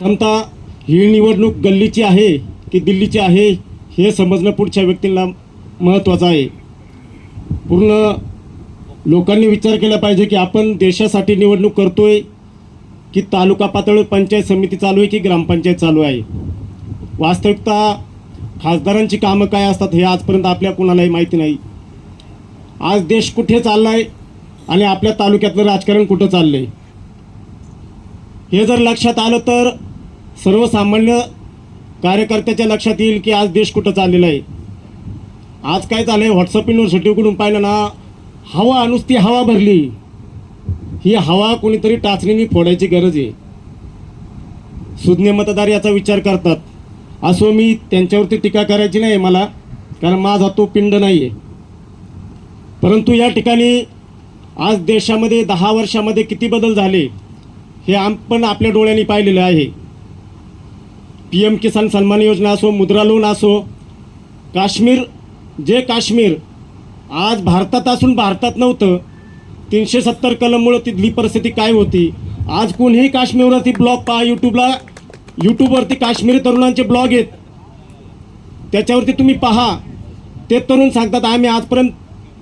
प्रथमतः ही निवडणूक गल्लीची आहे की दिल्लीची आहे हे समजणं पुढच्या व्यक्तींना महत्त्वाचं आहे. पूर्ण लोकांनी विचार केला पाहिजे की आपण देशासाठी निवडणूक करतोय की तालुका पातळीवर पंचायत समिती चालू आहे की ग्रामपंचायत चालू आहे? वास्तविकता खासदारांची कामं काय असतात हे आजपर्यंत आपल्या कुणालाही माहिती नाही. आज देश कुठे चालला आहे आणि आपल्या तालुक्यातलं राजकारण कुठं चाललं आहे हे जर लक्षात आलं तर सर्वसामान्य कार्यकर्त्याच्या लक्षात येईल की आज देश कुठं चाललेला आहे. आज काय झालंय? व्हॉट्सअप युनिव्हर्सिटीकडून पाहिलं ना हवा नुसती हवा भरली. ही हवा कोणीतरी टाचणीने फोडायची गरज आहे. सुज्ञ मतदार याचा विचार करतात. असो मी त्यांच्यावरती टीका करायची नाही मला कारण माझा तो पिंड नाही आहे परंतु या ठिकाणी आज देशामध्ये दहा वर्षामध्ये किती बदल झाले हे आपण आपल्या डोळ्यांनी पाहिलेलं आहे. पी एम किसान सन्मान योजना असो मुद्रा लोन असो काश्मीर जे काश्मीर आज भारतात असून भारतात नव्हतं तीनशे सत्तर कलममुळं तिथली परिस्थिती काय होती? आज कोणीही काश्मीरवरती ब्लॉग पहा यूट्यूबला यूट्यूबवरती काश्मीरी तरुणांचे ब्लॉग आहेत. त्याच्यावरती तुम्ही पहा. ते तरुण सांगतात आम्ही आजपर्यंत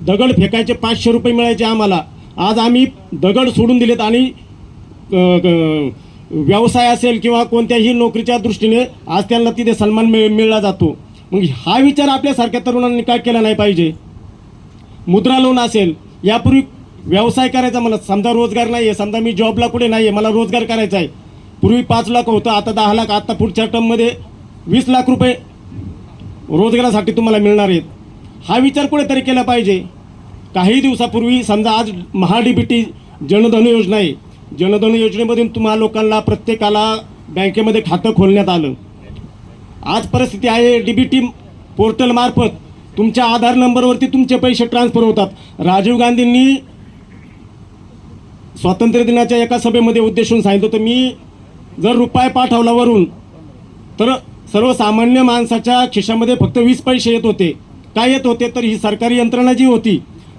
दगड फेकायचे पाचशे रुपये मिळायचे आम्हाला. आज आम्ही दगड सोडून दिलेत आणि ग- व्यवसाय असेल किंवा कोणत्याही नोकरीच्या दृष्टीने आज त्यांना तिथे सन्मान मिळ मिळला जातो. मग हा विचार आपल्यासारख्या तरुणांनी काय केला नाही पाहिजे? मुद्रा लोन असेल यापूर्वी व्यवसाय करायचा मला समजा रोजगार नाही आहे समजा मी जॉबला कुठे नाही आहे मला रोजगार करायचा आहे. पूर्वी पाच लाख होतं आता दहा लाख आता पुढच्या टर्ममध्ये वीस लाख रुपये रोजगारासाठी तुम्हाला मिळणार आहेत. हा विचार कुठेतरी केला पाहिजे? काही दिवसापूर्वी समजा आज महाडीबीटी जनधन योजना आहे जनधन योजनेमधून तुम्हाला लोकांना प्रत्येकाला बँकेमध्ये खातं खोलण्यात आलं. आज परिस्थिती आहे डीबीटी पोर्टल मार्फत तुमच्या आधार नंबरवरती तुमचे पैसे ट्रान्सफर होतात. राजीव गांधींनी स्वातंत्र्य दिनाच्या एका सभेमध्ये उद्देशून सांगितलं होतं मी जर रुपये पाठवला वरून तर सर्वसामान्य माणसाच्या खिशामध्ये फक्त वीस पैसे येत होते. काय येत होते? तर ही सरकारी यंत्रणा जी होती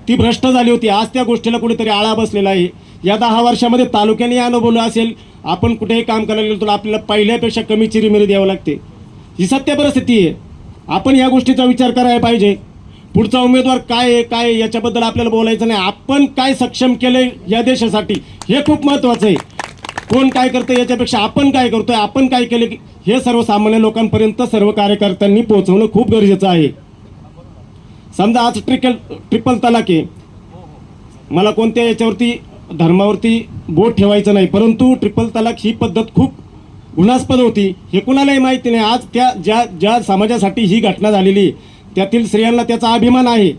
ती भ्रष्ट झाली होती. आज त्या गोष्टीला कुठेतरी आळा बसलेला आहे. या दहा वर्षामध्ये तालुक्याने अनुभवलं असेल आपण कुठेही काम करायला गेलो तर आपल्याला पहिल्यापेक्षा कमी चिरीमिरी द्यावं लागते. ही सत्य परिस्थिती आहे. आपण या गोष्टीचा विचार करायला पाहिजे. पुढचा उमेदवार काय आहे काय आहे याच्याबद्दल आपल्याला बोलायचं नाही. आपण काय सक्षम केलं या देशासाठी हे खूप महत्त्वाचं आहे. कोण काय करतं याच्यापेक्षा आपण काय करतोय आपण काय केलं की- हे सर्वसामान्य लोकांपर्यंत सर्व कार्यकर्त्यांनी पोहोचवणं खूप गरजेचं आहे. समजा आज ट्रिकल ट्रिपल तलाक आहे. मला कोणत्या याच्यावरती धर्मावरती बोट ठेवायचं नाही परंतु ट्रिपल तलाक ही पद्धत खूप गुणास्पद होती. हे कुणालाही माहिती नाही. आज त्या ज्या ज्या समाजासाठी ही घटना झालेली आहे, त्यातील स्त्रियांना त्याचा अभिमान आहे.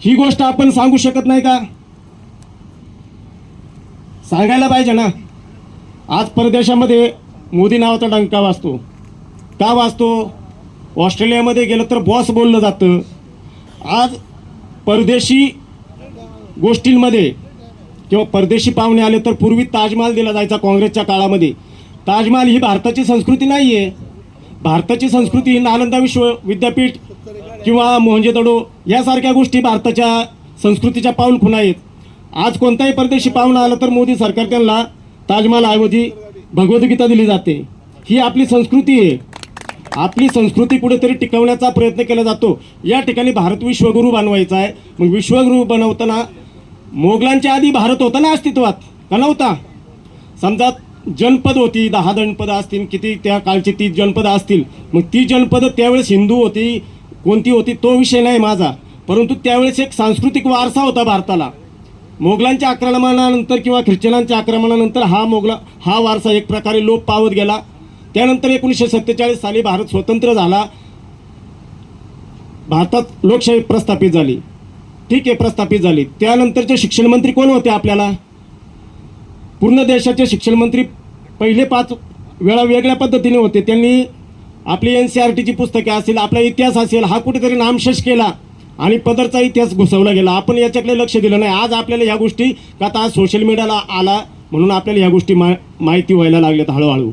ही गोष्ट आपण सांगू शकत नाही का? सांगायला पाहिजे ना. आज परदेशामध्ये मोदी नावाचा डंका वाचतो का वाचतो ऑस्ट्रेलियामध्ये गेलं तर बॉस बोललं जातं. आज परदेशी गोष्टींमध्ये किंवा परदेशी पाहुणे आले तर पूर्वी ताजमहाल दिला जायचा काँग्रेसच्या काळामध्ये. ताजमहाल ही भारताची संस्कृती नाही आहे भारताची संस्कृती ही नालंदा विश्व विद्यापीठ किंवा मोहंजेदडो यासारख्या गोष्टी भारताच्या संस्कृतीच्या पाऊलखुणा आहेत. आज कोणताही परदेशी पाहुणा आला तर मोदी सरकार त्यांना ताजमहालऐवजी भगवद्गीता दिली जाते. ही आपली संस्कृती आहे. आपली संस्कृती कुठेतरी टिकवण्याचा प्रयत्न केला जातो. या ठिकाणी भारत विश्वगुरू बनवायचा आहे. मग विश्वगुरू बनवताना मोगलांच्या आधी भारत होता ना अस्तित्वात? का नव्हता समजा जनपद होती दहा जनपदं असतील किती त्या काळची ती जनपदं असतील मग ती जनपदं त्यावेळेस हिंदू होती कोणती होती तो विषय नाही माझा. परंतु त्यावेळेस एक सांस्कृतिक वारसा होता भारताला. मोगलांच्या आक्रमणानंतर किंवा ख्रिश्चनांच्या आक्रमणानंतर हा मोगला हा वारसा एक प्रकारे लोप पावत गेला. त्यानंतर एकोणीसशे सत्तेचाळीस साली भारत स्वतंत्र झाला. भारतात लोकशाही प्रस्थापित झाली. ठीक आहे प्रस्थापित झाली. त्यानंतरचे शिक्षण मंत्री कोण होते आपल्याला? पूर्ण देशाचे शिक्षण मंत्री पहिले पाच वेळा वेगळ्या पद्धतीने होते. त्यांनी आपली एन सी आर टीची पुस्तके असेल आपला इतिहास असेल हा कुठेतरी नामशेष केला आणि पदरचा इतिहास घुसवला गेला. आपण याच्याकडे लक्ष दिलं नाही. आज आपल्याला ह्या गोष्टी का आता आज सोशल मीडियाला आला म्हणून आपल्याला ह्या गोष्टी मा माहिती व्हायला लागल्यात हळूहळू.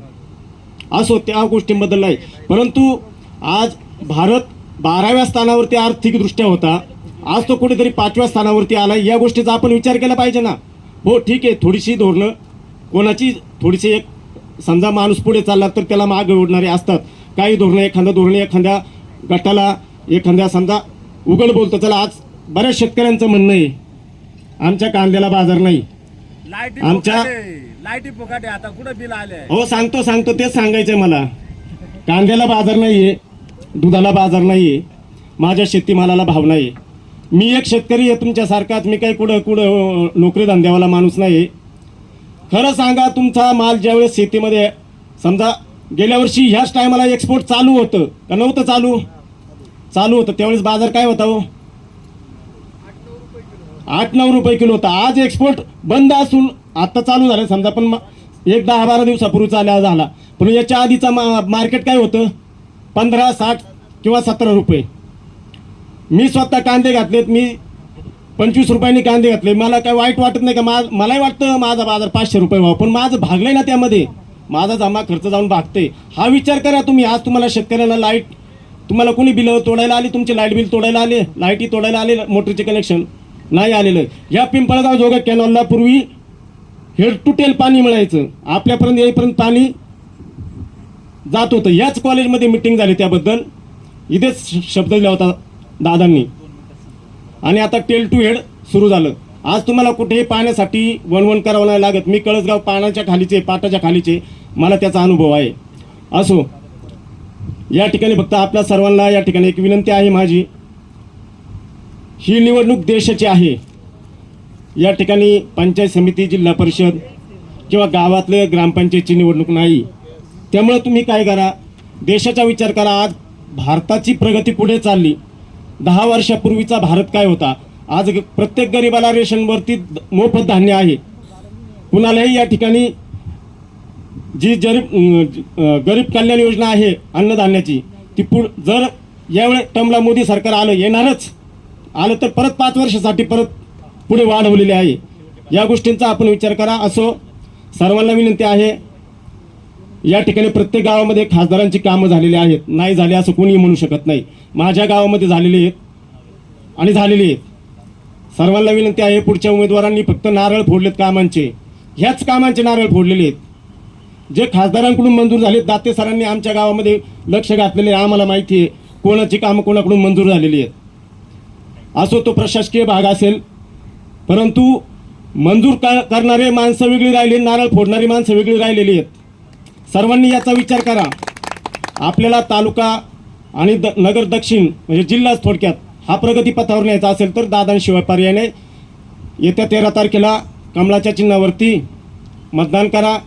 असो त्या गोष्टींबद्दल नाही. परंतु आज भारत बाराव्या स्थानावरती आर्थिकदृष्ट्या होता. आज तो कुठेतरी पाचव्या स्थानावरती आला या गोष्टीचा आपण विचार केला पाहिजे ना. हो ठीक आहे थोडीशी धोरणं. कोणाची थोडीशी एक समजा माणूस पुढे चालला तर त्याला मागे ओढणारे असतात. काही धोरणं एखादं धोरण एखाद्या गटाला एखाद्या समजा उघड बोलतो चला आज बऱ्याच शेतकऱ्यांचं म्हणणं आहे. आमच्या कांद्याला बाजार नाही. आमच्या- लाईटी फुकाटे आता कुठं बिल आले? हो सांगतो सांगतो तेच सांगायचंय मला. कांद्याला बाजार नाहीये दुधाला बाजार नाहीये माझ्या शेतीमालाला भाव नाही मी एक शेतकरी आहे तुमच्यासारखाच मी काही कुठं कुठं नोकरी धंद्यावाला माणूस नाही खरं सांगा तुमचा माल ज्यावेळेस शेतीमध्ये समजा गेल्या वर्षी ह्याच टायमाला एक्सपोर्ट चालू होतं. का नव्हतं चालू? चालू होतं. त्यावेळेस बाजार काय होता हो? आठ नऊ रुपये किलो होता. आज एक्सपोर्ट बंद असून आता चालू झालं. समजा पण एक दहा बारा दिवसापूर्वी चालला झाला. पण याच्या आधीचा मा मार्केट काय होतं? पंधरा साठ किंवा सतरा रुपये. मी स्वतः कांदे घातलेत मी पंचवीस रुपयांनी कांदे घातले. मला काय वाईट वाटत नाही का? मा मलाही वाटतं माझा बाजार पाचशे रुपये व्हावा पण माझं भागलंय ना त्यामध्ये. माझा जमा खर्च जाऊन भागते हा विचार करा तुम्ही. आज तुम्हाला शेतकऱ्यांना लाइट तुम्हाला कोणी बिल तोडायला आली? तुमचे लाइट बिल तोडायला आले? लाईटी तोडायला आले? मोटरचे कनेक्शन नाही आलेलं. या पिंपळगाव जोगा कॅनॉलला पूर्वी हेड टू टेल पाणी मिळायचं. आपल्यापर्यंत येईपर्यंत पाणी जात होतं. याच कॉलेजमध्ये मिटिंग झाली त्याबद्दल. इथेच श- शब्द दिला होता. दादांनी. आणि आता टेल टू हेड सुरू झालं. आज तुम्हाला कुठेही पाहण्यासाठी वणवण करावं नाही लागत. मी कळसगाव पाण्याच्या खालीचे पाटाच्या खालीचे मला त्याचा अनुभव आहे. असो या ठिकाणी फक्त आपल्या सर्वांना या ठिकाणी एक विनंती आहे माझी. ही निवडणूक देशाची आहे. या ठिकाणी पंचायत समिती जिल्हा परिषद किंवा गावातले ग्रामपंचायतची निवडणूक नाही. त्यामुळे तुम्ही काय करा? देशाचा विचार करा. आज भारताची प्रगती पुढे चालली. दहा वर्षापूर्वीचा भारत काय होता? आज ग- प्रत्येक गरीबाला रेशनवरती द- मोफत धान्य आहे. कुणालाही या ठिकाणी जी जरीब गरीब कल्याण योजना आहे अन्नधान्याची ती पुढ जर यावेळी टमला मोदी सरकार आलं येणारच. आलं तर परत पाच वर्षासाठी परत पुढे वाढवलेली आहे. या गोष्टींचा आपण विचार करा. असो सर्वांना विनंती आहे या ठिकाणी प्रत्येक गावामध्ये खासदारांची कामं झालेली आहेत. नाही झाले असं कोणीही म्हणू शकत नाही. माझ्या गावामध्ये झालेली आहेत आणि झालेली आहेत. सर्वांना विनंती आहे पुढच्या उमेदवारांनी फक्त नारळ फोडलेत कामांचे. ह्याच कामांचे नारळ फोडलेले आहेत. जे खासदारांकडून मंजूर झालेत दाते सरांनी आमच्या गावामध्ये लक्ष घातलेले आहे, आम्हाला माहिती आहे कोणाची कामं कोणाकडून मंजूर झालेली आहेत. असो तो प्रशासकीय भाग असेल परंतु मंजूर का करणारे माणसं वेगळी राहिली नारळ फोडणारी माणसं वेगळी राहिलेली आहेत. सर्वांनी याचा विचार करा. आपल्याला तालुका आणि द नगर दक्षिण म्हणजे जिल्हा थोडक्यात हा प्रगतीपथावर न्यायचा असेल तर दादांशिवाय पर्याय येत्या तेरा तारखेला कमळाच्या चिन्हावरती मतदान करा.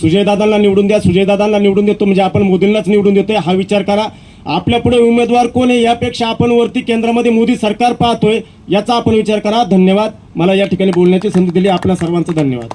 सुजयदादांना निवडून द्या. सुजयदादांना निवडून देतो म्हणजे आपण मोदींनाच निवडून देतोय हा विचार करा. आपल्यापुढे उमेदवार कोण आहे यापेक्षा आपण वरती केंद्रामध्ये मोदी सरकार पाहतोय याचा आपण विचार करा. धन्यवाद. मला या ठिकाणी बोलण्याची संधी दिली. आपल्या सर्वांचं धन्यवाद.